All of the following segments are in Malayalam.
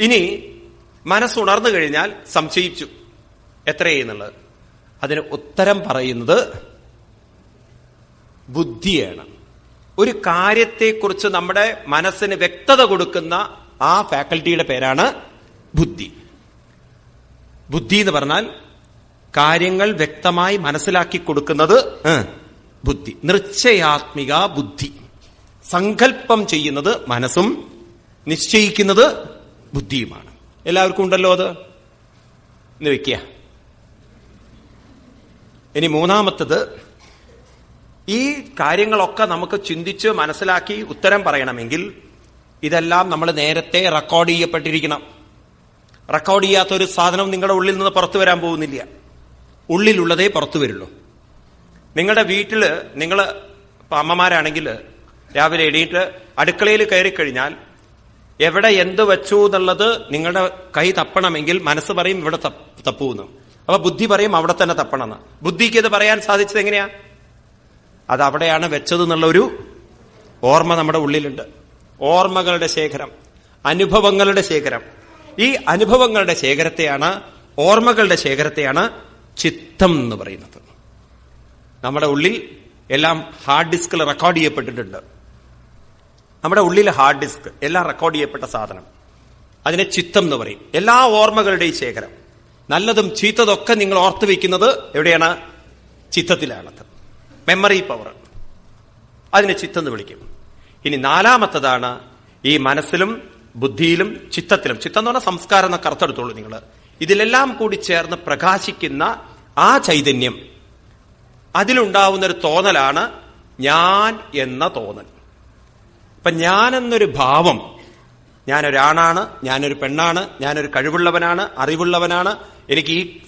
ഇനി മനസ്സുണർന്നു കഴിഞ്ഞാൽ സംശയിച്ചു. എത്രയെന്നുള്ളത് അതിന് ഉത്തരം പറയുന്നത് ബുദ്ധിയാണ്. ഒരു കാര്യത്തെക്കുറിച്ച് നമ്മുടെ മനസ്സിന് വ്യക്തത കൊടുക്കുന്ന ആ ഫാക്കൽറ്റിയുടെ പേരാണ് ബുദ്ധി. ബുദ്ധി എന്ന് പറഞ്ഞാൽ കാര്യങ്ങൾ വ്യക്തമായി മനസ്സിലാക്കി കൊടുക്കുന്നത് ബുദ്ധി. നിശ്ചയാത്മിക ബുദ്ധി. സങ്കല്പം ചെയ്യുന്നത് മനസ്സും നിശ്ചയിക്കുന്നത് ബുദ്ധിയുമാണ്. എല്ലാവർക്കും ഉണ്ടല്ലോ അത്? എന്ന് വെക്കുക ഇനി മൂന്നാമത്തത് ഈ കാര്യങ്ങളൊക്കെ നമുക്ക് ചിന്തിച്ച് മനസ്സിലാക്കി ഉത്തരം പറയണമെങ്കിൽ ഇതെല്ലാം നമ്മൾ നേരത്തെ റെക്കോർഡ് ചെയ്യപ്പെട്ടിരിക്കണം. റെക്കോർഡ് ചെയ്യാത്ത ഒരു സാധനം നിങ്ങളുടെ ഉള്ളിൽ നിന്ന് പുറത്തു വരാൻ പോകുന്നില്ല. ഉള്ളിലുള്ളതേ പുറത്തു വരുള്ളൂ. നിങ്ങളുടെ വീട്ടിൽ നിങ്ങൾ അമ്മമാരാണെങ്കിൽ രാവിലെ എണീറ്റ് അടുക്കളയിൽ കയറി കഴിഞ്ഞാൽ എവിടെ എന്ത് വെച്ചു എന്നുള്ളത് നിങ്ങളുടെ കൈ തപ്പണമെങ്കിൽ മനസ്സ് പറയും ഇവിടെ തപ്പൂ എന്ന്. അപ്പൊ ബുദ്ധി പറയും അവിടെ തന്നെ തപ്പണമെന്ന്. ബുദ്ധിക്ക് ഇത് പറയാൻ സാധിച്ചത് എങ്ങനെയാ? അത് അവിടെയാണ് വെച്ചത് എന്നുള്ള ഒരു ഓർമ്മ നമ്മുടെ ഉള്ളിലുണ്ട്. ഓർമ്മകളുടെ ശേഖരം അനുഭവങ്ങളുടെ ശേഖരം. ഈ അനുഭവങ്ങളുടെ ശേഖരത്തെയാണ് ഓർമ്മകളുടെ ശേഖരത്തെയാണ് ചിത്തം എന്ന് പറയുന്നത്. നമ്മുടെ ഉള്ളിൽ എല്ലാം ഹാർഡ് ഡിസ്കിൽ റെക്കോർഡ് ചെയ്യപ്പെട്ടിട്ടുണ്ട്. നമ്മുടെ ഉള്ളിലെ ഹാർഡ് ഡിസ്ക് എല്ലാം റെക്കോർഡ് ചെയ്യപ്പെട്ട സാധനം. അതിനെ ചിത്തം എന്ന് പറയും. എല്ലാ ഓർമ്മകളുടെയും ശേഖരം. നല്ലതും ചീത്തതൊക്കെ നിങ്ങൾ ഓർത്തു വയ്ക്കുന്നത് എവിടെയാണ്? ചിത്തത്തിലാണ് മെമ്മറി പവർ അതിനെ ചിത്തം എന്ന് വിളിക്കും. ഇനി നാലാമത്തതാണ് ഈ മനസ്സിലും ബുദ്ധിയിലും ചിത്തത്തിലും. ചിത്തം എന്ന് പറഞ്ഞാൽ സംസ്കാരം എന്നൊക്കെ അർത്ഥമെടുത്തോളൂ നിങ്ങൾ ഇതിലെല്ലാം കൂടി ചേർന്ന് പ്രകാശിക്കുന്ന ആ ചൈതന്യം. അതിലുണ്ടാവുന്ന ഒരു തോന്നലാണ് ഞാൻ എന്ന തോന്നൽ. ഇപ്പൊ ഞാൻ എന്നൊരു ഭാവം ഞാനൊരാണാണ് ഞാനൊരു പെണ്ണാണ് ഞാനൊരു കഴിവുള്ളവനാണ് അറിവുള്ളവനാണ് എനിക്ക് ഈ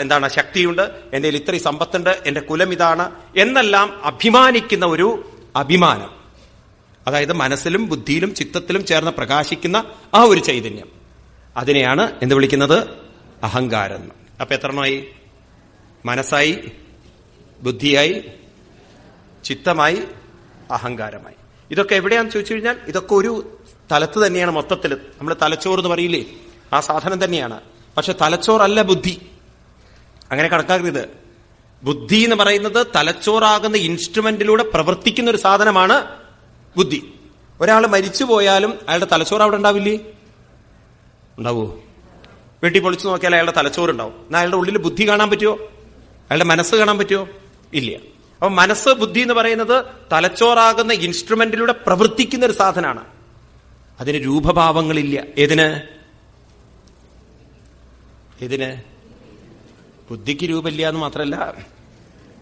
എന്താണ് ശക്തിയുണ്ട് കയ്യിൽ ഇത്രയും സമ്പത്തുണ്ട് എന്റെ കുലം ഇതാണ് എന്നെല്ലാം അഭിമാനിക്കുന്ന ഒരു അഭിമാനം. അതായത് മനസ്സിലും ബുദ്ധിയിലും ചിത്തത്തിലും ചേർന്ന് പ്രകാശിക്കുന്ന ആ ഒരു ചൈതന്യം. അതിനെയാണ് എന്ത് വിളിക്കുന്നത്? അഹങ്കാരം. അപ്പൊ എത്ര എണ്ണമായി? മനസ്സായി ബുദ്ധിയായി ചിത്തമായി അഹങ്കാരമായി. ഇതൊക്കെ എവിടെയാന്ന് ചോദിച്ചു കഴിഞ്ഞാൽ ഇതൊക്കെ ഒരു തലത്ത് തന്നെയാണ് മൊത്തത്തിൽ നമ്മൾ തലച്ചോറ് എന്ന് പറയില്ലേ? ആ സാധനം തന്നെയാണ്. പക്ഷെ തലച്ചോറല്ല ബുദ്ധി. അങ്ങനെ കണക്കാക്കരുത്. ബുദ്ധി എന്ന് പറയുന്നത് തലച്ചോറാകുന്ന ഇൻസ്ട്രുമെന്റിലൂടെ പ്രവർത്തിക്കുന്ന ഒരു സാധനമാണ് ബുദ്ധി. ഒരാൾ മരിച്ചു പോയാലും അയാളുടെ തലച്ചോറ് അവിടെ ഉണ്ടാവില്ലേ? ഉണ്ടാവോ? വെട്ടി പൊളിച്ചു നോക്കിയാൽ അയാളുടെ തലച്ചോറ് ഉണ്ടാവും. എന്നാൽ അയാളുടെ ഉള്ളിൽ ബുദ്ധി കാണാൻ പറ്റുമോ അയാളുടെ മനസ്സ് കാണാൻ പറ്റുമോ ഇല്ല. അപ്പൊ മനസ്സ് ബുദ്ധി എന്ന് പറയുന്നത് തലച്ചോറാകുന്ന ഇൻസ്ട്രുമെന്റിലൂടെ പ്രവർത്തിക്കുന്ന ഒരു സാധനമാണ് അതിന് രൂപഭാവങ്ങളില്ല. ഏതിന്? ഏതിന്? ബുദ്ധിക്ക് രൂപമില്ല എന്ന് മാത്രമല്ല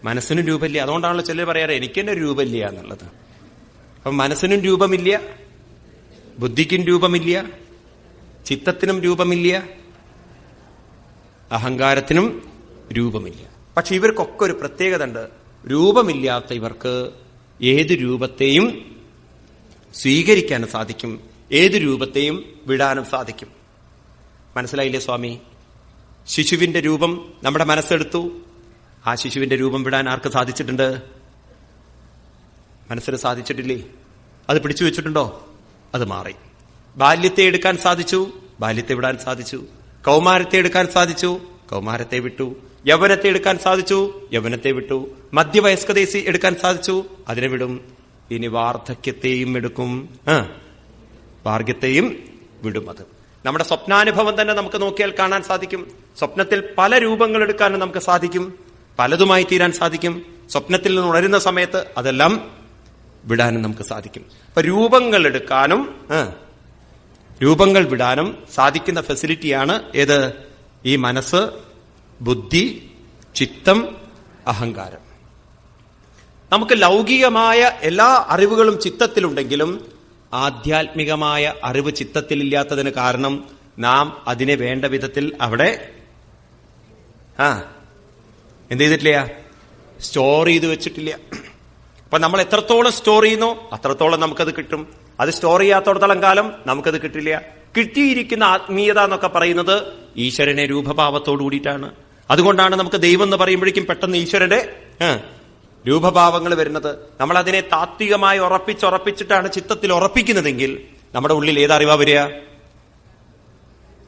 മനസ്സിനും രൂപമില്ല. അതുകൊണ്ടാണല്ലോ ചിലർ പറയാറ് എനിക്ക് തന്നെ രൂപമില്ല എന്നുള്ളത്. അപ്പൊ മനസ്സിനും രൂപമില്ല ബുദ്ധിക്കും രൂപമില്ല ചിത്തത്തിനും രൂപമില്ല അഹങ്കാരത്തിനും രൂപമില്ല. പക്ഷെ ഇവർക്കൊക്കെ ഒരു പ്രത്യേകത ഉണ്ട്. രൂപമില്ലാത്ത ഇവർക്ക് ഏത് രൂപത്തെയും സ്വീകരിക്കാനും സാധിക്കും. ഏത് രൂപത്തെയും വിടാനും സാധിക്കും. മനസ്സിലായില്ലേ സ്വാമി? ശിശുവിന്റെ രൂപം നമ്മുടെ മനസ്സെടുത്തു. ആ ശിശുവിന്റെ രൂപം വിടാൻ ആർക്ക് സാധിച്ചിട്ടുണ്ട്? മനസ്സിന് സാധിച്ചിട്ടില്ലേ? അത് പിടിച്ചു വെച്ചിട്ടുണ്ടോ? അത് മാറി. ബാല്യത്തെ എടുക്കാൻ സാധിച്ചു. ബാല്യത്തെ വിടാൻ സാധിച്ചു. കൗമാരത്തെ എടുക്കാൻ സാധിച്ചു. കൗമാരത്തെ വിട്ടു. യൗവനത്തെ എടുക്കാൻ സാധിച്ചു യൗവനത്തെ വിട്ടു. മധ്യവയസ്കതയെ എടുക്കാൻ സാധിച്ചു അതിനെ വിടും. ഇനി വാർദ്ധക്യത്തെയും എടുക്കും. വാർഗ്യത്തെയും വിടും അത്. നമ്മുടെ സ്വപ്നാനുഭവം തന്നെ നമുക്ക് നോക്കിയാൽ കാണാൻ സാധിക്കും. സ്വപ്നത്തിൽ പല രൂപങ്ങൾ എടുക്കാനും നമുക്ക് സാധിക്കും. പലതുമായി തീരാൻ സാധിക്കും. സ്വപ്നത്തിൽ നിന്ന് ഉണരുന്ന സമയത്ത് അതെല്ലാം വിടാനും നമുക്ക് സാധിക്കും. അപ്പൊ രൂപങ്ങൾ എടുക്കാനും രൂപങ്ങൾ വിടാനും സാധിക്കുന്ന ഫെസിലിറ്റിയാണ് ഏത്? ഈ മനസ്സ് ബുദ്ധി ചിത്തം അഹങ്കാരം. നമുക്ക് ലൗകികമായ എല്ലാ അറിവുകളും ചിത്തത്തിലുണ്ടെങ്കിലും ആധ്യാത്മികമായ അറിവ് ചിത്തത്തിലില്ലാത്തതിന് കാരണം നാം അതിനെ വേണ്ട വിധത്തിൽ അവിടെ ആ എന്ത് ചെയ്തിട്ടില്ല? സ്റ്റോർ ചെയ്ത് വെച്ചിട്ടില്ല. അപ്പൊ നമ്മൾ എത്രത്തോളം സ്റ്റോർ ചെയ്യുന്നു അത്രത്തോളം നമുക്കത് കിട്ടും. അത് സ്റ്റോർ ചെയ്യാത്തോടത്തോളം കാലം നമുക്കത് കിട്ടില്ല. കിട്ടിയിരിക്കുന്ന ആത്മീയത എന്നൊക്കെ പറയുന്നത് ഈശ്വരനെ രൂപഭാവത്തോടു കൂടിയിട്ടാണ്. അതുകൊണ്ടാണ് നമുക്ക് ദൈവം എന്ന് പറയുമ്പോഴേക്കും പെട്ടെന്ന് ഈശ്വരന്റെ രൂപഭാവങ്ങൾ വരുന്നത്. നമ്മൾ അതിനെ താത്വികമായി ഉറപ്പിച്ചുറപ്പിച്ചിട്ടാണ് ചിത്തത്തിൽ ഉറപ്പിക്കുന്നതെങ്കിൽ നമ്മുടെ ഉള്ളിൽ ഏതറിവാ വരിക?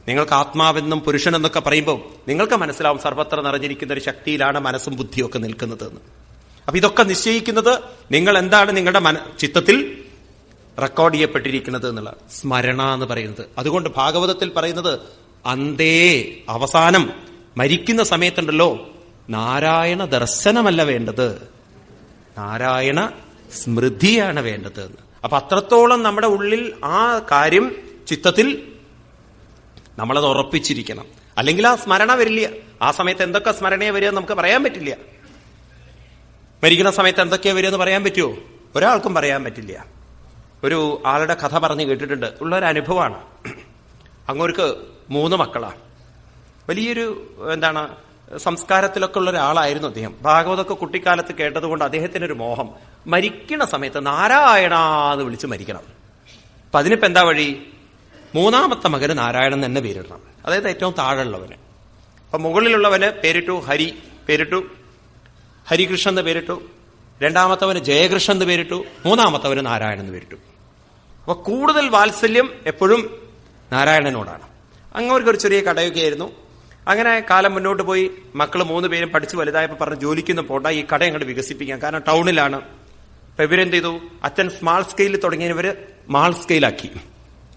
നിങ്ങൾക്ക് ആത്മാവെന്നും പുരുഷനെന്നൊക്കെ പറയുമ്പോൾ നിങ്ങൾക്ക് മനസ്സിലാവും സർവത്ര നിറഞ്ഞിരിക്കുന്ന ഒരു ശക്തിയിലാണ് മനസ്സും ബുദ്ധിയും ഒക്കെ നിൽക്കുന്നത് എന്ന്. അപ്പൊ ഇതൊക്കെ നിശ്ചയിക്കുന്നത് നിങ്ങൾ എന്താണ് നിങ്ങളുടെ മന ചിത്തത്തിൽ റെക്കോർഡ് ചെയ്യപ്പെട്ടിരിക്കുന്നത് എന്നുള്ള സ്മരണ എന്ന് പറയുന്നത്. അതുകൊണ്ട് ഭാഗവതത്തിൽ പറയുന്നത് അന്തേ അവസാനം മരിക്കുന്ന സമയത്തുണ്ടല്ലോ. നാരായണ ദർശനമല്ല വേണ്ടത്. നാരായണ സ്മൃതിയാണ് വേണ്ടത് അപ്പൊ അത്രത്തോളം നമ്മുടെ ഉള്ളിൽ ആ കാര്യം ചിത്തത്തിൽ നമ്മളത് ഉറപ്പിച്ചിരിക്കണം. അല്ലെങ്കിൽ ആ സ്മരണ വരില്ല. ആ സമയത്ത് എന്തൊക്കെ സ്മരണയെ വരിക നമുക്ക് പറയാൻ പറ്റില്ല. മരിക്കുന്ന സമയത്ത് എന്തൊക്കെയാ വരിക എന്ന് പറയാൻ പറ്റുമോ ഒരാൾക്കും പറയാൻ പറ്റില്ല. ഒരു ആളുടെ കഥ പറഞ്ഞ് കേട്ടിട്ടുണ്ട്. ഉള്ളൊരു അനുഭവമാണ് മൂന്ന് മക്കളാണ് വലിയൊരു എന്താണ് സംസ്കാരത്തിലൊക്കെ ഉള്ള ഒരാളായിരുന്നു അദ്ദേഹം. ഭാഗവതമൊക്കെ കുട്ടിക്കാലത്ത് കേട്ടതുകൊണ്ട് അദ്ദേഹത്തിന് ഒരു മോഹം. മരിക്കണ സമയത്ത് നാരായണ എന്ന് വിളിച്ച് മരിക്കണം. അപ്പൊ അതിനിപ്പോ എന്താ വഴി? മൂന്നാമത്തെ മകന് നാരായണൻ തന്നെ പേരിടണം. അതായത് ഏറ്റവും താഴെയുള്ളവന്. അപ്പൊ മുകളിലുള്ളവന് പേരിട്ടു ഹരി പേരിട്ടു ഹരികൃഷ്ണൻ എന്ന് പേരിട്ടു. രണ്ടാമത്തവന് ജയകൃഷ്ണൻ എന്ന് പേരിട്ടു. മൂന്നാമത്തവന് നാരായണൻ എന്ന് പേരിട്ടു. അപ്പൊ കൂടുതൽ വാത്സല്യം എപ്പോഴും നാരായണനോടാണ്. അങ്ങനെ ഒരു ചെറിയ കടയൊക്കെ ആയിരുന്നു. അങ്ങനെ കാലം മുന്നോട്ട് പോയി. മക്കൾ മൂന്ന് പേരും പഠിച്ച് വലുതായപ്പോൾ പറഞ്ഞ് ജോലിക്കൊന്നും പോണ്ട ഈ കട അങ്ങോട്ട് വികസിപ്പിക്കാം. കാരണം ടൗണിലാണ്. അപ്പൊ ഇവരെന്ത് ചെയ്തു? അച്ഛൻ സ്മാൾ സ്കെയിലിൽ തുടങ്ങിയവര് മാൾ സ്കെയിലാക്കി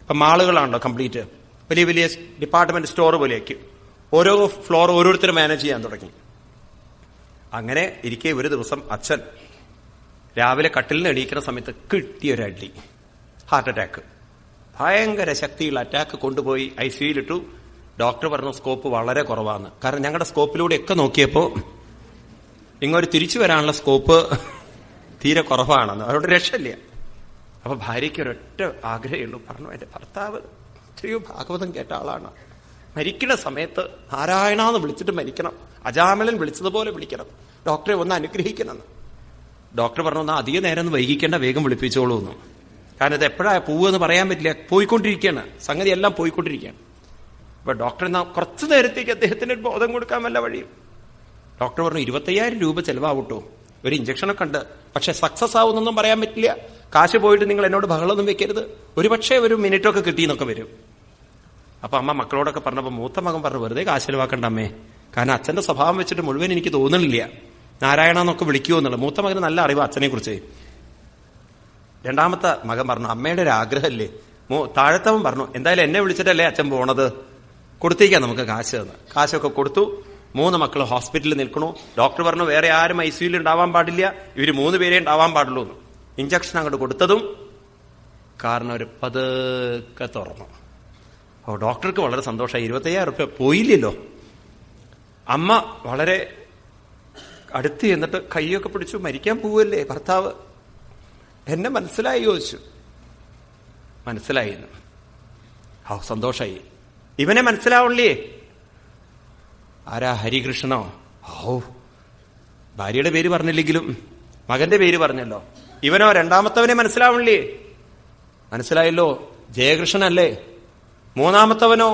ഇപ്പൊ മാളുകളാണല്ലോ കംപ്ലീറ്റ് വലിയ വലിയ ഡിപ്പാർട്ട്മെന്റ് സ്റ്റോർ പോലെയാക്കി. ഓരോ ഫ്ലോർ ഓരോരുത്തരും മാനേജ് ചെയ്യാൻ തുടങ്ങി. അങ്ങനെ ഇരിക്കെ ഒരു ദിവസം അച്ഛൻ രാവിലെ കട്ടിൽ നിന്ന് എണീക്കുന്ന സമയത്ത് കിട്ടിയൊരു അടി. ഹാർട്ട് അറ്റാക്ക് ഭയങ്കര ശക്തിയുള്ള അറ്റാക്ക് കൊണ്ടുപോയി ഐ സിയിലിട്ടു ഡോക്ടർ പറഞ്ഞ സ്കോപ്പ് വളരെ കുറവാണ്. കാരണം ഞങ്ങളുടെ സ്കോപ്പിലൂടെ ഒക്കെ നോക്കിയപ്പോ ഇങ്ങോട്ട് തിരിച്ചു വരാനുള്ള സ്കോപ്പ് തീരെ കുറവാണെന്ന്. അവരോട് രക്ഷയില്ല. അപ്പൊ ഭാര്യയ്ക്ക് ഒരൊറ്റ ആഗ്രഹമുള്ളൂ പറഞ്ഞു എന്റെ ഭർത്താവ് എത്രയോ ഭാഗവതം കേട്ട ആളാണ്. മരിക്കുന്ന സമയത്ത് നാരായണ എന്ന് വിളിച്ചിട്ട് മരിക്കണം. അജാമലൻ വിളിച്ചതുപോലെ വിളിക്കണം. ഡോക്ടറെ ഒന്ന് അനുഗ്രഹിക്കണമെന്ന് ഡോക്ടർ പറഞ്ഞു ഒന്ന് അധിക നേരം ഒന്ന് വൈകിക്കേണ്ട വേഗം വിളിപ്പിച്ചോളൂ എന്ന് കാരണം ഇത് എപ്പോഴാ എന്ന് പറയാൻ പറ്റില്ല. പോയിക്കൊണ്ടിരിക്കുകയാണ് സംഗതി എല്ലാം പോയിക്കൊണ്ടിരിക്കുകയാണ് അപ്പൊ ഡോക്ടർ എന്നാ കുറച്ചു നേരത്തേക്ക് അദ്ദേഹത്തിന് ഒരു ബോധം കൊടുക്കാൻ വല്ല വഴിയും. ഡോക്ടർ പറഞ്ഞു ഇരുപത്തയ്യായിരം രൂപ ചെലവാവട്ടോ. ഒരു ഇഞ്ചക്ഷനൊക്കെ ഉണ്ട്. പക്ഷെ സക്സസ് ആവുന്നൊന്നും പറയാൻ പറ്റില്ല. കാശ് പോയിട്ട് നിങ്ങൾ എന്നോട് ബഹളമൊന്നും വെക്കരുത്. ഒരു പക്ഷേ ഒരു മിനിറ്റൊക്കെ കിട്ടിയെന്നൊക്കെ വരും. അപ്പൊ അമ്മ മക്കളോടൊക്കെ പറഞ്ഞപ്പോ മൂത്ത മകൻ പറഞ്ഞു വെറുതെ കാശ് ചെലവാക്കണ്ട അമ്മേ. കാരണം അച്ഛന്റെ സ്വഭാവം വെച്ചിട്ട് മുഴുവൻ എനിക്ക് തോന്നുന്നില്ല നാരായണ എന്നൊക്കെ വിളിക്കുമോ എന്നുള്ളത്. മൂത്ത മകന് നല്ല അറിവ് അച്ഛനെ കുറിച്ച് രണ്ടാമത്തെ മകൻ പറഞ്ഞു അമ്മയുടെ ഒരു ആഗ്രഹമല്ലേ താഴത്തവൻ പറഞ്ഞു എന്തായാലും എന്നെ വിളിച്ചിട്ടല്ലേ അച്ഛൻ പോണത്? കൊടുത്തേക്കാം നമുക്ക് കാശ് തന്ന്. കാശൊക്കെ കൊടുത്തു. മൂന്ന് മക്കൾ ഹോസ്പിറ്റലിൽ നിൽക്കണു. ഡോക്ടർ പറഞ്ഞു വേറെ ആരും ഐ സിയിൽ ഉണ്ടാവാൻ പാടില്ല. ഇവർ മൂന്ന് പേരെ ഉണ്ടാവാൻ പാടുള്ളൂ ഇഞ്ചക്ഷൻ അങ്ങോട്ട് കൊടുത്തതും കാരണം ഒരു പതുക്കെ തുറന്നു. ഓ ഡോക്ടർക്ക് വളരെ സന്തോഷമായി. ഇരുപത്തയ്യായിരം റുപ്യ പോയില്ലല്ലോ. അമ്മ വളരെ അടുത്ത് ചെന്നിട്ട് കൈയൊക്കെ പിടിച്ചു മരിക്കാൻ പോവല്ലേ ഭർത്താവ്? എന്നെ മനസ്സിലായി ചോദിച്ചു. മനസ്സിലായിരുന്നു ഓ സന്തോഷായി. ഇവനെ മനസ്സിലാവുള്ളേ ആരാ ഹരികൃഷ്ണനോ? ഓ ഭാര്യയുടെ പേര് പറഞ്ഞില്ലെങ്കിലും മകന്റെ പേര് പറഞ്ഞല്ലോ. ഇവനോ രണ്ടാമത്തവനെ മനസ്സിലാവുള്ളേ മനസ്സിലായല്ലോ ജയകൃഷ്ണൻ അല്ലേ മൂന്നാമത്തവനോ?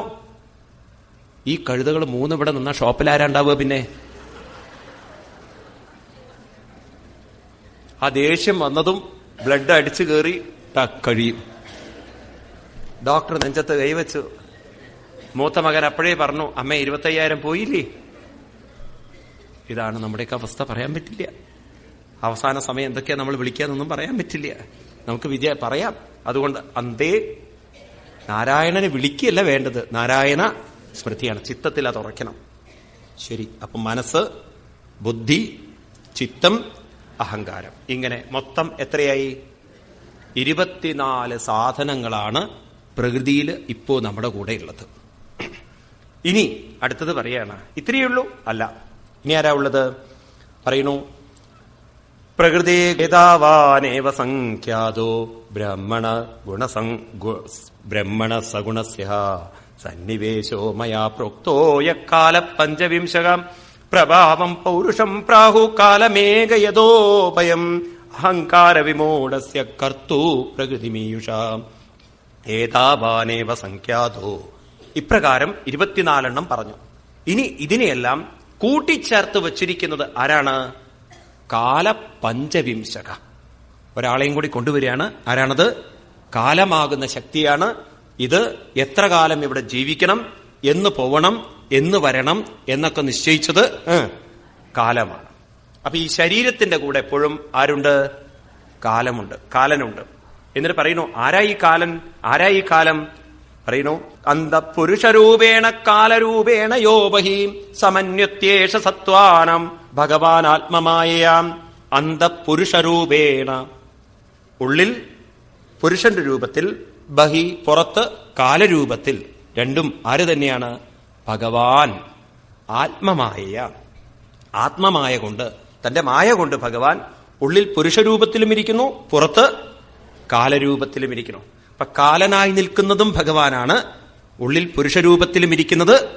ഈ കഴുതകൾ മൂന്ന് ഇവിടെ നിന്നാ ഷോപ്പിൽ ആരാണ്ടാവുക പിന്നെ? ആ ദേഷ്യം വന്നതും ബ്ലഡ് അടിച്ചു കയറി കഴിയും. ഡോക്ടർ നെഞ്ചത്ത് കൈവച്ചു. മൂത്ത മകൻ അപ്പോഴേ പറഞ്ഞു അമ്മ ഇരുപത്തയ്യായിരം പോയില്ലേ? ഇതാണ് നമ്മുടെയൊക്കെ അവസ്ഥ പറയാൻ പറ്റില്ല. അവസാന സമയം എന്തൊക്കെയാ നമ്മൾ വിളിക്കാന്നൊന്നും പറയാൻ പറ്റില്ല. നമുക്ക് വിജയ പറയാം. അതുകൊണ്ട് അന്തേ നാരായണനെ വിളിക്കുകയല്ല വേണ്ടത്. നാരായണ സ്മൃതിയാണ്. ചിത്തത്തിൽ അത് ഉറയ്ക്കണം. ശരി അപ്പൊ മനസ്സ് ബുദ്ധി ചിത്തം അഹങ്കാരം. ഇങ്ങനെ മൊത്തം എത്രയായി? ഇരുപത്തിനാല് സാധനങ്ങളാണ് പ്രകൃതിയിൽ ഇപ്പോ നമ്മുടെ കൂടെ ഉള്ളത്. ഇനി അടുത്തത് പറയാണ്. ഇത്രയേ ഉള്ളൂ അല്ല. ഇനി ആരാ ഉള്ളത്? പറയണു പ്രകൃതി ബ്രഹ്മണ ഗുണസം ബ്രഹ്മണ സഗുണസ്യ സന്നിവേശോ മയാ പ്രോക്തോ യക്കാല പഞ്ചവിംശകം പ്രഭാവം പൗരുഷം പ്രാഹു കാലമേകയതോപയം അഹങ്കാര വിമൂഢസ്യ കർത്തു പ്രകൃതിമീയുഷാം. ഏതാവാനേവ സംഖ്യാതോ ഇപ്രകാരം ഇരുപത്തിനാലെണ്ണം പറഞ്ഞു. ഇനി ഇതിനെയെല്ലാം കൂട്ടിച്ചേർത്ത് വച്ചിരിക്കുന്നത് ആരാണ്? കാലപഞ്ചവിംശക. ഒരാളെയും കൂടി കൊണ്ടുവരികയാണ്. ആരാണത്? കാലമാകുന്ന ശക്തിയാണ്. ഇത് എത്ര കാലം ഇവിടെ ജീവിക്കണം? എന്ന് പോവണം? എന്ന് വരണം? എന്നൊക്കെ നിശ്ചയിച്ചത് കാലമാണ്. അപ്പൊ ഈ ശരീരത്തിന്റെ കൂടെ എപ്പോഴും ആരുണ്ട്? കാലമുണ്ട്. കാലനുണ്ട്. എന്നിട്ട് പറയുന്നു ആരായി കാലൻ? ആരായി ഈ കാലം അന്ധപുരുഷരൂപേണ അന്തപുരുഷരൂപേണ കാലരൂപേണ യോപഹി സമന്വത്യേഷ സത്വാനം ഭഗവാൻ ആത്മമായയാം അന്തപുരുഷരൂപേണ ഉള്ളിൽ പുരുഷന്റെ രൂപത്തിൽ ബഹി പുറത്ത് കാലരൂപത്തിൽ രണ്ടും ആര് തന്നെയാണ്? ഭഗവാൻ ആത്മമായ ആത്മമായ കൊണ്ട് തന്റെ മായ കൊണ്ട് ഭഗവാൻ ഉള്ളിൽ പുരുഷരൂപത്തിലും ഇരിക്കുന്നു പുറത്ത് കാലരൂപത്തിലും ഇരിക്കുന്നു. അപ്പൊ കാലനായി നിൽക്കുന്നതും ഭഗവാനാണ്. ഉള്ളിൽ പുരുഷരൂപത്തിലും ഇരിക്കുന്നത്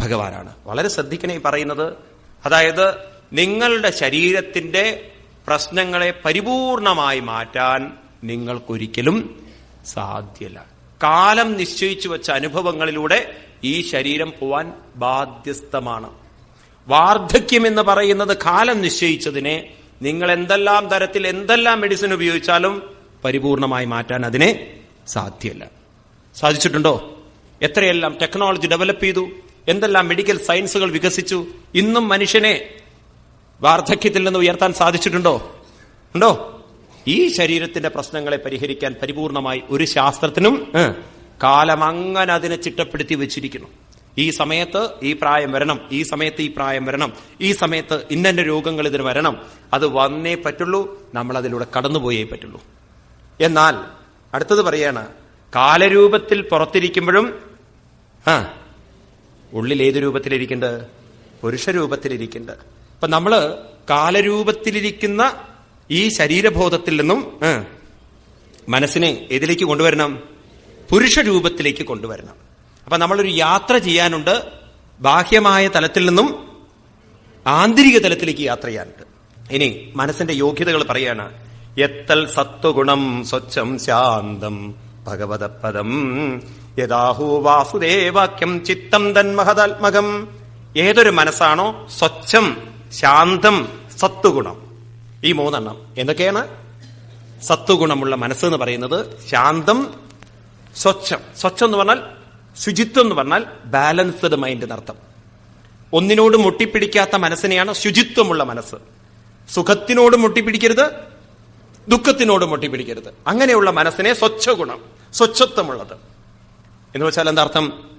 ഭഗവാനാണ്. വളരെ ശ്രദ്ധിക്കണേ പറയുന്നത്. അതായത് നിങ്ങളുടെ ശരീരത്തിന്റെ പ്രശ്നങ്ങളെ പരിപൂർണമായി മാറ്റാൻ നിങ്ങൾക്കൊരിക്കലും സാധ്യല്ല. കാലം നിശ്ചയിച്ചു വെച്ച അനുഭവങ്ങളിലൂടെ ഈ ശരീരം പോവാൻ ബാധ്യസ്ഥമാണ്. വാർദ്ധക്യം എന്ന് പറയുന്നത് കാലം നിശ്ചയിച്ചതിനെ നിങ്ങൾ എന്തെല്ലാം തരത്തിൽ എന്തെല്ലാം മെഡിസിൻ ഉപയോഗിച്ചാലും പരിപൂർണമായി മാറ്റാൻ അതിനെ സാധ്യമല്ല സാധിച്ചിട്ടുണ്ടോ? എത്രയെല്ലാം ടെക്നോളജി ഡെവലപ്പ് ചെയ്തു? എന്തെല്ലാം മെഡിക്കൽ സയൻസുകൾ വികസിച്ചു? ഇന്നും മനുഷ്യനെ വാർദ്ധക്യത്തിൽ നിന്ന് ഉയർത്താൻ സാധിച്ചിട്ടുണ്ടോ? ഉണ്ടോ? ഈ ശരീരത്തിന്റെ പ്രശ്നങ്ങളെ പരിഹരിക്കാൻ പരിപൂർണമായി ഒരു ശാസ്ത്രത്തിനും കാലം അങ്ങനെ അതിനെ ചിട്ടപ്പെടുത്തി വെച്ചിരിക്കുന്നു. ഈ സമയത്ത് ഈ പ്രായം വരണം ഈ സമയത്ത് ഈ പ്രായം വരണം ഈ സമയത്ത് ഇന്നെ രോഗങ്ങൾ ഇതിന് വരണം. അത് വന്നേ പറ്റുള്ളൂ നമ്മൾ അതിലൂടെ കടന്നുപോയേ പറ്റുള്ളൂ. എന്നാൽ അടുത്തത് പറയാണ്. കാലരൂപത്തിൽ പുറത്തിരിക്കുമ്പോഴും ആ ഉള്ളിൽ ഏത് രൂപത്തിലിരിക്കുന്നുണ്ട് പുരുഷരൂപത്തിലിരിക്കുന്നുണ്ട്. അപ്പൊ നമ്മൾ കാലരൂപത്തിലിരിക്കുന്ന ഈ ശരീരബോധത്തിൽ നിന്നും മനസ്സിനെ ഏതിലേക്ക് കൊണ്ടുവരണം? പുരുഷരൂപത്തിലേക്ക് കൊണ്ടുവരണം. അപ്പൊ നമ്മളൊരു യാത്ര ചെയ്യാനുണ്ട്. ബാഹ്യമായ തലത്തിൽ നിന്നും ആന്തരിക തലത്തിലേക്ക് യാത്ര ചെയ്യാനുണ്ട്. ഇനി മനസ്സിന്റെ യോഗ്യതകൾ പറയാണ്. എത്തൽ സത്വഗുണം സ്വച്ഛം ശാന്തം ഭഗവതപദം. യഥാഹോ വാസുദേവാക്യം ചിത്തം തന്മഹതാത്മകം ഏതൊരു മനസ്സാണോ സ്വച്ഛം ശാന്തം സത്വഗുണം. ഈ മൂന്നെണ്ണം എന്തൊക്കെയാണ്? സത്വഗുണമുള്ള മനസ്സ് എന്ന് പറയുന്നത് ശാന്തം സ്വച്ഛം. സ്വച്ഛം എന്ന് പറഞ്ഞാൽ ശുചിത്വം എന്ന് പറഞ്ഞാൽ ബാലൻസ്ഡ് മൈൻഡ് എന്നർത്ഥം ഒന്നിനോട് മുട്ടിപ്പിടിക്കാത്ത മനസ്സിനെയാണ് ശുചിത്വമുള്ള മനസ്സ്. സുഖത്തിനോട് മുട്ടിപ്പിടിക്കരുത് ദുഃഖത്തിനോട് മുട്ടിപ്പിടിക്കരുത്. അങ്ങനെയുള്ള മനസ്സിനെ സ്വച്ഛ ഗുണം സ്വച്ഛത്വമുള്ളത്. എന്ന് വെച്ചാൽ എന്താ അർത്ഥം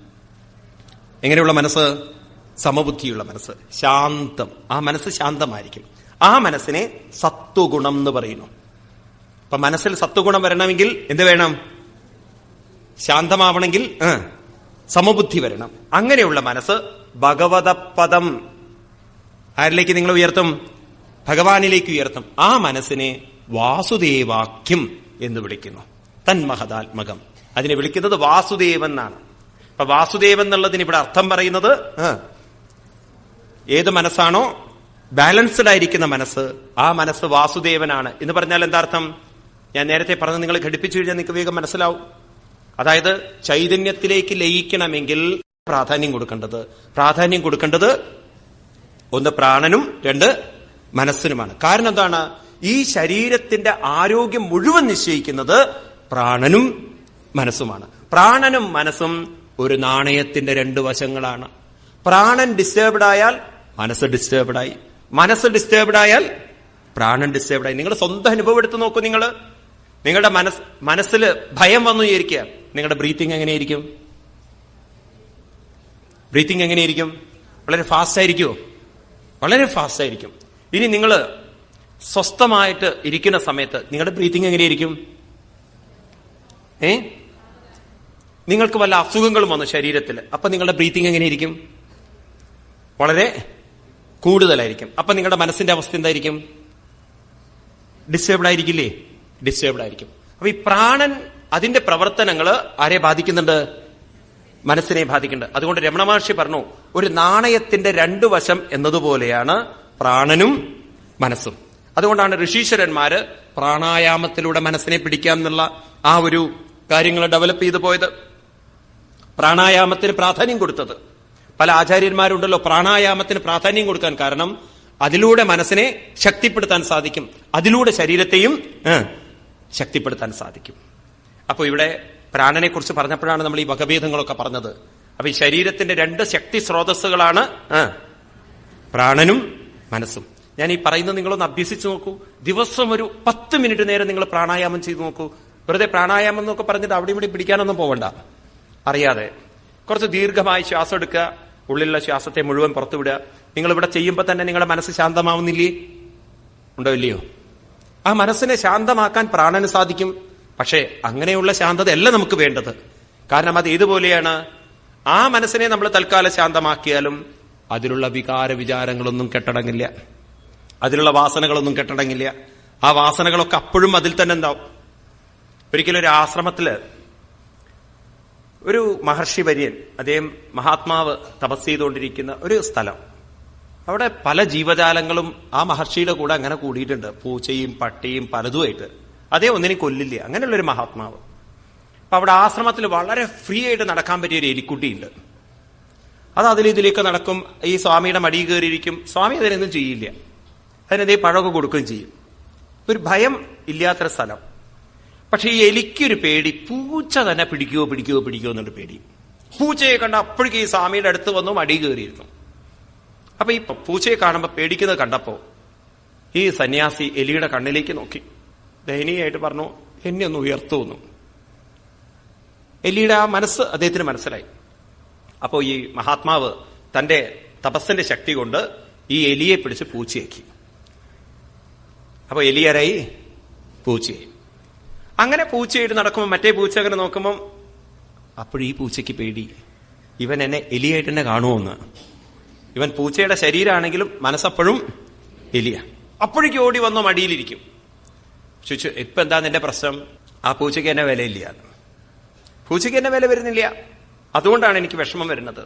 എങ്ങനെയുള്ള മനസ്സ്? സമബുദ്ധിയുള്ള മനസ്സ്. ശാന്തം. ആ മനസ്സ് ശാന്തമായിരിക്കും. ആ മനസ്സിനെ സത്വഗുണം എന്ന് പറയുന്നു. അപ്പൊ മനസ്സിൽ സത്വഗുണം വരണമെങ്കിൽ എന്ത് വേണം? ശാന്തമാവണമെങ്കിൽ സമബുദ്ധി വരണം. അങ്ങനെയുള്ള മനസ്സ് ഭഗവതപദം. ആരിലേക്ക് നിങ്ങൾ ഉയർത്തും? ഭഗവാനിലേക്ക് ഉയർത്തും. ആ മനസ്സിനെ വാസുദേവാക്യം എന്ന് വിളിക്കുന്നു. തന്മഹതാത്മകം. അതിനെ വിളിക്കുന്നത് വാസുദേവൻ എന്നാണ് അപ്പൊ വാസുദേവൻ എന്നുള്ളതിന് ഇവിടെ അർത്ഥം പറയുന്നത് ഏത് മനസ്സാണോ ബാലൻസ്ഡ് ആയിരിക്കുന്ന മനസ്സ് ആ മനസ്സ് വാസുദേവനാണ്. എന്ന് പറഞ്ഞാൽ എന്താ അർത്ഥം? ഞാൻ നേരത്തെ പറഞ്ഞ് നിങ്ങൾ ഘടിപ്പിച്ചു കഴിഞ്ഞാൽ നിങ്ങൾക്ക് വേഗം മനസ്സിലാവും. അതായത് ചൈതന്യത്തിലേക്ക് ലയിക്കണമെങ്കിൽ പ്രാധാന്യം കൊടുക്കേണ്ടത്. പ്രാധാന്യം കൊടുക്കേണ്ടത് ഒന്ന് പ്രാണനും രണ്ട് മനസ്സിനുമാണ്. കാരണം എന്താണ്? ഈ ശരീരത്തിന്റെ ആരോഗ്യം മുഴുവൻ നിശ്ചയിക്കുന്നത് പ്രാണനും മനസ്സുമാണ്. പ്രാണനും മനസ്സും ഒരു നാണയത്തിന്റെ രണ്ട് വശങ്ങളാണ്. പ്രാണൻ ഡിസ്റ്റേബ്ഡ് ആയാൽ മനസ്സ് ഡിസ്റ്റർബ്ഡ് ആയി. മനസ്സ് ഡിസ്റ്റർബ്ഡ് ആയാൽ പ്രാണൻ ഡിസ്റ്റർബ്ഡ് ആയി. സ്വന്തം അനുഭവം എടുത്ത് നോക്കൂ നിങ്ങൾ നിങ്ങളുടെ മനസ് മനസ്സിൽ ഭയം വന്നു വിചാരിക്കുക. നിങ്ങളുടെ ബ്രീത്തിങ് എങ്ങനെയായിരിക്കും ബ്രീത്തിങ് എങ്ങനെയായിരിക്കും വളരെ ഫാസ്റ്റ് ആയിരിക്കുമോ വളരെ ഫാസ്റ്റ് ആയിരിക്കും. ഇനി നിങ്ങൾ സ്വസ്ഥമായിട്ട് ഇരിക്കുന്ന സമയത്ത് നിങ്ങളുടെ ബ്രീത്തിങ് എങ്ങനെയായിരിക്കും ഏ? നിങ്ങൾക്ക് വല്ല അസുഖങ്ങളും വന്നു ശരീരത്തിൽ അപ്പൊ നിങ്ങളുടെ ബ്രീത്തിങ് എങ്ങനെയായിരിക്കും വളരെ കൂടുതലായിരിക്കും. അപ്പൊ നിങ്ങളുടെ മനസ്സിന്റെ അവസ്ഥ എന്തായിരിക്കും? ഡിസ്റ്റേബ്ഡ് ആയിരിക്കില്ലേ? ഡിസ്റ്റേബ്ഡ് ആയിരിക്കും. അപ്പൊ ഈ പ്രാണൻ അതിന്റെ പ്രവർത്തനങ്ങൾ ആരെ ബാധിക്കുന്നുണ്ട്? മനസ്സിനെ ബാധിക്കുന്നുണ്ട്. അതുകൊണ്ട് രമണ മഹർഷി പറഞ്ഞു ഒരു നാണയത്തിന്റെ രണ്ടു വശം എന്നതുപോലെയാണ് പ്രാണനും മനസ്സും. അതുകൊണ്ടാണ് ഋഷീശ്വരന്മാര് പ്രാണായാമത്തിലൂടെ മനസ്സിനെ പിടിക്കാം എന്നുള്ള ആ ഒരു കാര്യങ്ങൾ ഡെവലപ്പ് ചെയ്തു പോയത്. പ്രാണായാമത്തിന് പ്രാധാന്യം കൊടുത്തത്. പല ആചാര്യന്മാരുണ്ടല്ലോ പ്രാണായാമത്തിന് പ്രാധാന്യം കൊടുക്കാൻ കാരണം അതിലൂടെ മനസ്സിനെ ശക്തിപ്പെടുത്താൻ സാധിക്കും. അതിലൂടെ ശരീരത്തെയും ശക്തിപ്പെടുത്താൻ സാധിക്കും. അപ്പോൾ ഇവിടെ പ്രാണനെ കുറിച്ച് പറഞ്ഞപ്പോഴാണ് നമ്മൾ ഈ വകഭേദങ്ങളൊക്കെ പറഞ്ഞത്. അപ്പൊ ഈ ശരീരത്തിന്റെ രണ്ട് ശക്തി സ്രോതസ്സുകളാണ് പ്രാണനും മനസ്സും. ഞാൻ ഈ പറയുന്നത് നിങ്ങളൊന്ന് അഭ്യസിച്ചു നോക്കൂ. ദിവസം ഒരു പത്ത് മിനിറ്റ് നേരം നിങ്ങൾ പ്രാണായാമം ചെയ്തു നോക്കൂ. വെറുതെ പ്രാണായാമം എന്നൊക്കെ പറഞ്ഞിട്ട് അവിടെ ഇവിടെ പിടിക്കാനൊന്നും പോവണ്ട. അറിയാതെ. കുറച്ച് ദീർഘമായി ശ്വാസം എടുക്കുക. ഉള്ളിലുള്ള ശ്വാസത്തെ മുഴുവൻ പുറത്തുവിടുക. നിങ്ങൾ ഇവിടെ ചെയ്യുമ്പോൾ തന്നെ നിങ്ങളുടെ മനസ്സ് ശാന്തമാവുന്നില്ലേ? ഉണ്ടോ ഇല്ലയോ? ആ മനസ്സിനെ ശാന്തമാക്കാൻ പ്രാണന് സാധിക്കും. പക്ഷേ അങ്ങനെയുള്ള ശാന്തതയല്ല നമുക്ക് വേണ്ടത്. കാരണം അത് ഏതുപോലെയാണ്? ആ മനസ്സിനെ നമ്മൾ തൽക്കാലം ശാന്തമാക്കിയാലും അതിലുള്ള വികാര വിചാരങ്ങളൊന്നും കെട്ടടങ്ങില്ല. അതിലുള്ള വാസനകളൊന്നും കെട്ടടങ്ങില്ല. ആ വാസനകളൊക്കെ അപ്പോഴും അതിൽ തന്നെ ഉണ്ടാവും. ഒരിക്കലും ഒരു ആശ്രമത്തിൽ ഒരു മഹർഷി വര്യൻ അദ്ദേഹം മഹാത്മാവ് തപസ് ചെയ്തുകൊണ്ടിരിക്കുന്ന ഒരു സ്ഥലം. അവിടെ പല ജീവജാലങ്ങളും ആ മഹർഷിയുടെ കൂടെ അങ്ങനെ കൂടിയിട്ടുണ്ട്. പൂച്ചയും പട്ടിയും പലതുമായിട്ട്. അതേ ഒന്നിനെ കൊല്ലില്ല. അങ്ങനെയുള്ളൊരു മഹാത്മാവ്. അപ്പൊ അവിടെ ആശ്രമത്തിൽ വളരെ ഫ്രീ ആയിട്ട് നടക്കാൻ പറ്റിയ ഒരു എലിക്കുട്ടിയുണ്ട്. അത് അതിലിതിലേക്ക് നടക്കും. ഈ സ്വാമിയുടെ മടി കയറിയിരിക്കും. സ്വാമി അതിനൊന്നും ചെയ്യില്ല. അതിനെന്തേ പഴമൊക്കെ കൊടുക്കുകയും ചെയ്യും. ഒരു ഭയം ഇല്ലാത്തൊരു സ്ഥലം. പക്ഷെ ഈ എലിക്കൊരു പേടി പൂച്ച തന്നെ പിടിക്കുവോ പിടിക്കുവോ പിടിക്കുവോ എന്നൊരു പേടി. പൂച്ചയെ കണ്ട അപ്പോഴേക്കും ഈ സ്വാമിയുടെ അടുത്ത് വന്നു മടി കയറിയിരുന്നു. അപ്പൊ ഈ പൂച്ചയെ കാണുമ്പോൾ പേടിക്കുന്നത് കണ്ടപ്പോ ഈ സന്യാസി എലിയുടെ കണ്ണിലേക്ക് നോക്കി. ദയനീയമായിട്ട് പറഞ്ഞു എന്നെ ഒന്ന് ഉയർത്തുന്നു എലിയുടെ ആ മനസ്സ് അദ്ദേഹത്തിന് മനസ്സിലായി. അപ്പോ ഈ മഹാത്മാവ് തന്റെ തപസ്സിന്റെ ശക്തി കൊണ്ട് ഈ എലിയെ പിടിച്ച് പൂച്ചയാക്കി. അപ്പൊ എലിയരായി പൂച്ചയായി അങ്ങനെ പൂച്ചയായിട്ട് നടക്കുമ്പോൾ മറ്റേ പൂച്ച അങ്ങനെ നോക്കുമ്പം അപ്പോഴീ പൂച്ചയ്ക്ക് പേടി. ഇവൻ എന്നെ എലിയായിട്ട് തന്നെ കാണുമോന്ന് ഇവൻ പൂച്ചയുടെ ശരീരമാണെങ്കിലും മനസ്സപ്പോഴും എലിയ. അപ്പോഴേക്ക് ഓടി വന്നോ മടിയിലിരിക്കും. ചോദിച്ചു ഇപ്പൊ എന്താ നിന്റെ പ്രശ്നം? ആ പൂച്ചയ്ക്ക് എന്നെ വിലയില്ല. പൂച്ചയ്ക്ക് എന്നെ വില വരുന്നില്ല. അതുകൊണ്ടാണ് എനിക്ക് വിഷമം വരുന്നത്.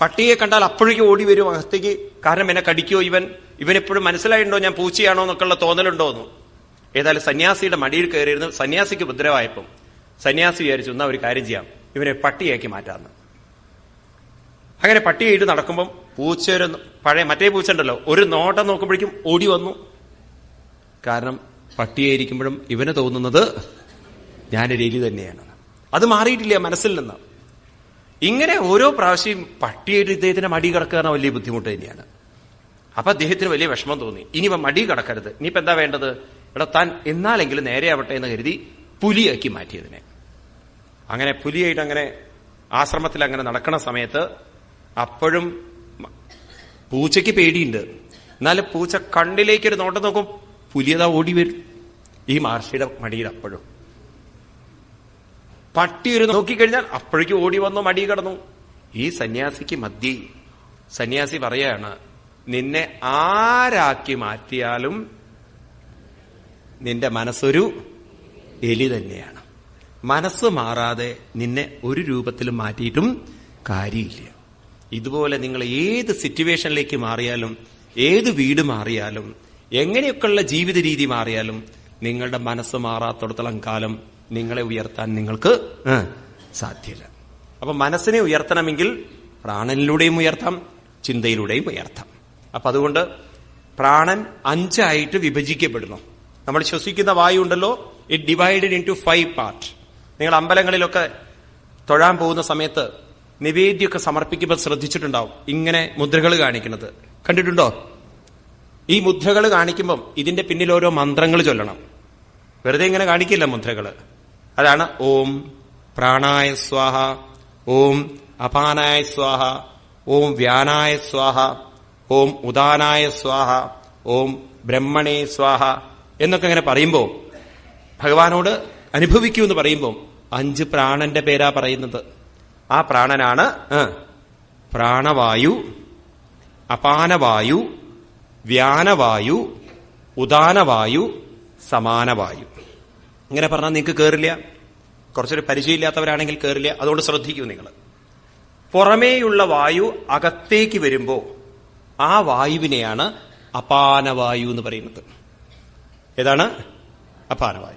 പട്ടിയെ കണ്ടാൽ അപ്പോഴേക്കും ഓടി വരും. അകത്തേക്ക് കാരണം എന്നെ കടിക്കോ ഇവൻ? ഇവനെപ്പോഴും മനസ്സിലായിട്ടുണ്ടോ ഞാൻ പൂച്ചയാണോ എന്നൊക്കെയുള്ള തോന്നലുണ്ടോന്നു ഏതായാലും സന്യാസിയുടെ മടിയിൽ കയറിയിരുന്ന്. സന്യാസിക്ക് ഉപദ്രവമായപ്പം സന്യാസി വിചാരിച്ചു എന്നാ ഒരു കാര്യം ചെയ്യാം. ഇവനെ പട്ടിയാക്കി മാറ്റാന്ന്. അങ്ങനെ പട്ടിയായിട്ട് നടക്കുമ്പം പൂച്ച ഒരു പഴയ മറ്റേ പൂച്ച ഉണ്ടല്ലോ ഒരു നോട്ടം നോക്കുമ്പോഴേക്കും ഓടി വന്നു. കാരണം പട്ടിയായിരിക്കുമ്പോഴും ഇവന് തോന്നുന്നത് ഞാനൊരു എലി തന്നെയാണ്. അത് മാറിയിട്ടില്ല മനസ്സിൽ നിന്ന്. ഇങ്ങനെ ഓരോ പ്രാവശ്യം പട്ടിയായിട്ട് ഇദ്ദേഹത്തിന്റെ മടി കിടക്കുക വലിയ ബുദ്ധിമുട്ട് തന്നെയാണ്. അപ്പൊ അദ്ദേഹത്തിന് വലിയ വിഷമം തോന്നി. ഇനി ഇവ മടി കടക്കരുത്. ഇനിയിപ്പോ എന്താ വേണ്ടത്? ഇവിടെ താൻ എന്നാലെങ്കിലും നേരെയാവട്ടെ എന്ന് കരുതി പുലിയാക്കി മാറ്റിയതിനെ. അങ്ങനെ പുലിയായിട്ട് അങ്ങനെ ആശ്രമത്തിൽ അങ്ങനെ നടക്കണ സമയത്ത് അപ്പോഴും പൂച്ചയ്ക്ക് പേടിയുണ്ട്. എന്നാലും പൂച്ച കണ്ണിലേക്ക് ഒരു നോട്ടം നോക്കും പുലിയതാ ഓടി വരും. ഈ മഹർഷിയുടെ മടിയിൽ അപ്പോഴും. പട്ടി ഒരു നോക്കിക്കഴിഞ്ഞാൽ അപ്പോഴേക്കും ഓടി വന്നു മടി കടന്നു. ഈ സന്യാസിക്ക് മധ്യേ സന്യാസി പറയാണ് നിന്നെ ആരാക്കി മാറ്റിയാലും നിന്റെ മനസ്സൊരു എലി തന്നെയാണ്. മനസ്സ് മാറാതെ നിന്നെ ഒരു രൂപത്തിലും മാറ്റിയിട്ടും കാര്യമില്ല. ഇതുപോലെ നിങ്ങൾ ഏത് സിറ്റുവേഷനിലേക്ക് മാറിയാലും ഏത് വീട് മാറിയാലും എങ്ങനെയൊക്കെയുള്ള ജീവിത രീതി മാറിയാലും നിങ്ങളുടെ മനസ്സ് മാറാത്തടത്തോളം കാലം നിങ്ങളെ ഉയർത്താൻ നിങ്ങൾക്ക് സാധ്യല്ല. അപ്പൊ മനസ്സിനെ ഉയർത്തണമെങ്കിൽ പ്രാണനിലൂടെയും ഉയർത്താം ചിന്തയിലൂടെയും ഉയർത്താം. അപ്പൊ അതുകൊണ്ട് പ്രാണൻ അഞ്ചായിട്ട് വിഭജിക്കപ്പെടുന്നു. നമ്മൾ ശ്വസിക്കുന്ന വായു ഉണ്ടല്ലോ it divided into five part നിങ്ങൾ അമ്പലങ്ങളിലൊക്കെ തൊഴാൻ പോകുന്ന സമയത്ത് നിവേദ്യമൊക്കെ സമർപ്പിക്കുമ്പോൾ ശ്രദ്ധിച്ചിട്ടുണ്ടാവും. ഇങ്ങനെ മുദ്രകൾ കാണിക്കുന്നത്. കണ്ടിട്ടുണ്ടോ? ഈ മുദ്രകൾ കാണിക്കുമ്പം ഇതിന്റെ പിന്നിൽ ഓരോ മന്ത്രങ്ങൾ ചൊല്ലണം. വെറുതെ ഇങ്ങനെ കാണിക്കില്ല മുദ്രകൾ. അതാണ് ഓം പ്രാണായ സ്വാഹ ഓം അപാനായ സ്വാഹ ഓം വ്യാനായ സ്വാഹ ഓം ഉദാനായ സ്വാഹ ഓം ബ്രഹ്മണേ സ്വാഹ എന്നൊക്കെ ഇങ്ങനെ പറയുമ്പോൾ ഭഗവാനോട് അനുഭവിക്കൂ എന്ന് പറയുമ്പോൾ അഞ്ച് പ്രാണന്റെ പേരാ പറയുന്നത്. ആ പ്രാണനാണ് പ്രാണവായു അപാനവായു വ്യാനവായു ഉദാനവായു സമാനവായു. ഇങ്ങനെ പറഞ്ഞാൽ നിങ്ങൾക്ക് കയറില്ല കുറച്ചൊരു പരിചയമില്ലാത്തവരാണെങ്കിൽ കയറില്ല അതുകൊണ്ട് ശ്രദ്ധിക്കൂ നിങ്ങൾ. പുറമേയുള്ള വായു അകത്തേക്ക് വരുമ്പോ ആ വായുവിനെയാണ് അപാനവായു എന്ന് പറയുന്നത്. ഏതാണ്? അപാനവായു.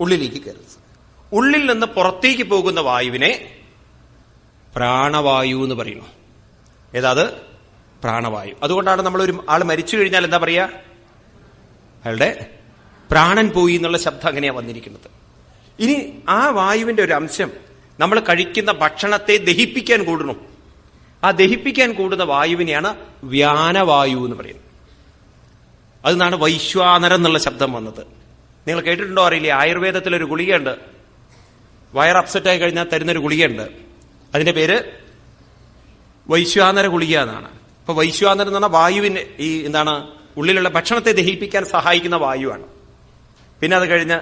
ഉള്ളിലേക്ക് കയറുന്നത് ഉള്ളിൽ നിന്ന് പുറത്തേക്ക് പോകുന്ന വായുവിനെ പ്രാണവായു എന്ന് പറയുന്നു. ഏതാത് പ്രാണവായു. അതുകൊണ്ടാണ് നമ്മൾ ഒരു ആൾ മരിച്ചു കഴിഞ്ഞാൽ എന്താ പറയുക അയാളുടെ പ്രാണൻ പോയി എന്നുള്ള ശബ്ദം അങ്ങനെയാണ് വന്നിരിക്കുന്നത്. ഇനി ആ വായുവിന്റെ ഒരു അംശം നമ്മൾ കഴിക്കുന്ന ഭക്ഷണത്തെ ദഹിപ്പിക്കാൻ കൂടണം. ആ ദഹിപ്പിക്കാൻ കൂടുന്ന വായുവിനെയാണ് വ്യാനവായു എന്ന് പറയുന്നത്. അതിന്നാണ് വൈശ്വാനരം എന്നുള്ള ശബ്ദം വന്നത്. നിങ്ങൾ കേട്ടിട്ടുണ്ടോ അറിയില്ലേ. ആയുർവേദത്തിലൊരു ഗുളികയുണ്ട്. വയർ അപ്സെറ്റ് ആയി കഴിഞ്ഞാൽ തരുന്നൊരു ഗുളികയുണ്ട്. അതിന്റെ പേര് വൈശ്വാനര ഗുളിക എന്നാണ്. അപ്പൊ വൈശ്വാനരം എന്ന് പറഞ്ഞാൽ വായുവിന് ഈ എന്താണ് ഉള്ളിലുള്ള ഭക്ഷണത്തെ ദഹിപ്പിക്കാൻ സഹായിക്കുന്ന വായുവാണ്. പിന്നെ അത് കഴിഞ്ഞ്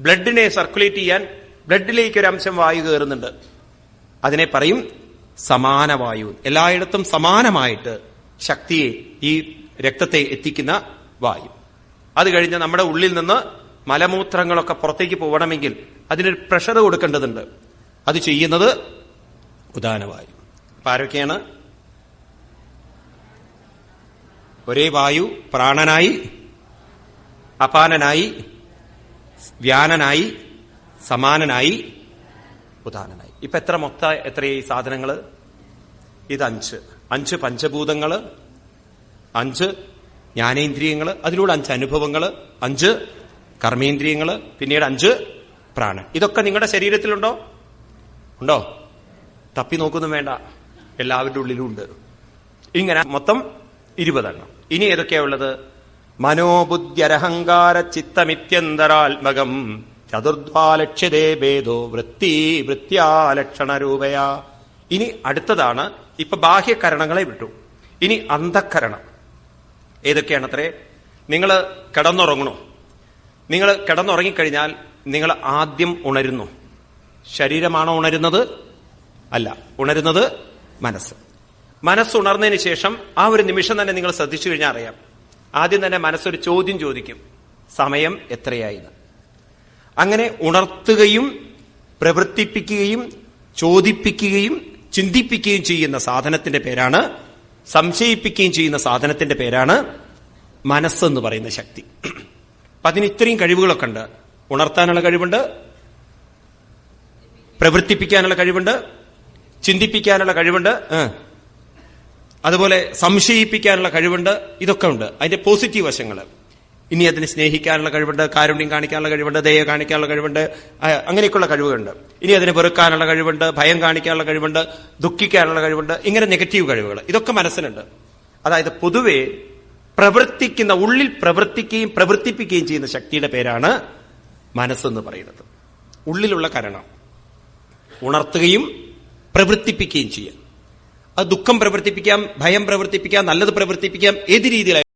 ബ്ലഡിനെ സർക്കുലേറ്റ് ചെയ്യാൻ ബ്ലഡിലേക്ക് ഒരു അംശം വായു കയറുന്നുണ്ട്. അതിനെ പറയും സമാന വായു എല്ലായിടത്തും സമാനമായിട്ട് ശക്തിയെ ഈ രക്തത്തെ എത്തിക്കുന്ന വായു. അത് കഴിഞ്ഞ് നമ്മുടെ ഉള്ളിൽ നിന്ന് മലമൂത്രങ്ങളൊക്കെ പുറത്തേക്ക് പോകണമെങ്കിൽ അതിനൊരു പ്രഷർ കൊടുക്കേണ്ടതുണ്ട്. അത് ചെയ്യുന്നത് ഉദാനവായു. അപ്പൊ ആരൊക്കെയാണ്? ഒരേ വായു പ്രാണനായി അപാനനായി വ്യാനനായി സമാനനായി ഉദാനനായി. ഇപ്പൊ എത്ര മൊത്ത എത്രയായി സാധനങ്ങൾ ഇത് അഞ്ച്. അഞ്ച് പഞ്ചഭൂതങ്ങൾ അഞ്ച് ജ്ഞാനേന്ദ്രിയങ്ങൾ അതിലൂടെ അഞ്ച് അനുഭവങ്ങൾ അഞ്ച് കർമ്മേന്ദ്രിയങ്ങൾ പിന്നീട് അഞ്ച് പ്രാണൻ. ഇതൊക്കെ നിങ്ങളുടെ ശരീരത്തിലുണ്ടോ? ഉണ്ടോ? തപ്പി നോക്കൊന്നും വേണ്ട. എല്ലാവരുടെ ഉള്ളിലും ഉണ്ട്. ഇങ്ങനെ മൊത്തം ഇരുപതെണ്ണം. ഇനി ഏതൊക്കെയാ ഉള്ളത്? മനോബുദ്ധ്യരഹങ്കാര ചിത്തമിത്യന്തരാത്മകം ചതുർദ്വാലക്ഷ്യതേ ഭേദോ വൃത്തി വൃത്യാലക്ഷണരൂപയാ. ഇനി അടുത്തതാണ് ഇപ്പൊ ബാഹ്യകരണങ്ങളെ വിട്ടു. ഇനി അന്ധക്കരണം ഏതൊക്കെയാണത്രേ? നിങ്ങൾ കിടന്നുറങ്ങണോ? നിങ്ങൾ കിടന്നുറങ്ങിക്കഴിഞ്ഞാൽ നിങ്ങൾ ആദ്യം ഉണരുന്നു. ശരീരമാണോ ഉണരുന്നത്? അല്ല ഉണരുന്നത് മനസ്സ്. മനസ്സുണർന്നതിന് ശേഷം ആ ഒരു നിമിഷം തന്നെ നിങ്ങൾ ശ്രദ്ധിച്ചു കഴിഞ്ഞാൽ അറിയാം. ആദ്യം തന്നെ മനസ്സൊരു ചോദ്യം ചോദിക്കും. സമയം എത്രയായിന്ന് അങ്ങനെ ഉണർത്തുകയും പ്രവർത്തിപ്പിക്കുകയും ചോദിപ്പിക്കുകയും ചിന്തിപ്പിക്കുകയും ചെയ്യുന്ന സാധനത്തിന്റെ പേരാണ് സംശയിപ്പിക്കുകയും ചെയ്യുന്ന സാധനത്തിന്റെ പേരാണ് മനസ്സെന്ന് പറയുന്ന ശക്തി. അപ്പൊ അതിന് ഇത്രയും കഴിവുകളൊക്കെ ഉണ്ട്. ഉണർത്താനുള്ള കഴിവുണ്ട് പ്രവർത്തിപ്പിക്കാനുള്ള കഴിവുണ്ട് ചിന്തിപ്പിക്കാനുള്ള കഴിവുണ്ട് അതുപോലെ സംശയിപ്പിക്കാനുള്ള കഴിവുണ്ട് ഇതൊക്കെ ഉണ്ട്. അതിന്റെ പോസിറ്റീവ് വശങ്ങൾ ഇനി അതിനെ സ്നേഹിക്കാനുള്ള കഴിവുണ്ട് കാരുണ്യം കാണിക്കാനുള്ള കഴിവുണ്ട് ദയ കാണിക്കാനുള്ള കഴിവുണ്ട് അങ്ങനെയൊക്കെയുള്ള കഴിവുകളുണ്ട്. ഇനി അതിനെ വെറുക്കാനുള്ള കഴിവുണ്ട് ഭയം കാണിക്കാനുള്ള കഴിവുണ്ട് ദുഃഖിക്കാനുള്ള കഴിവുണ്ട് ഇങ്ങനെ നെഗറ്റീവ് കഴിവുകൾ. ഇതൊക്കെ മനസ്സിലുണ്ട് അതായത് പൊതുവെ പ്രവർത്തിക്കുന്ന ഉള്ളിൽ പ്രവർത്തിക്കുകയും പ്രവർത്തിപ്പിക്കുകയും ചെയ്യുന്ന ശക്തിയുടെ പേരാണ് മനസ്സെന്ന് പറയുന്നത്. ഉള്ളിലുള്ള കരണം. ഉണർത്തുകയും പ്രവർത്തിപ്പിക്കുകയും ചെയ്യാം അത് ദുഃഖം പ്രവർത്തിപ്പിക്കാം ഭയം പ്രവർത്തിപ്പിക്കാം നല്ലത് പ്രവർത്തിപ്പിക്കാം ഏത് രീതിയിലായാലും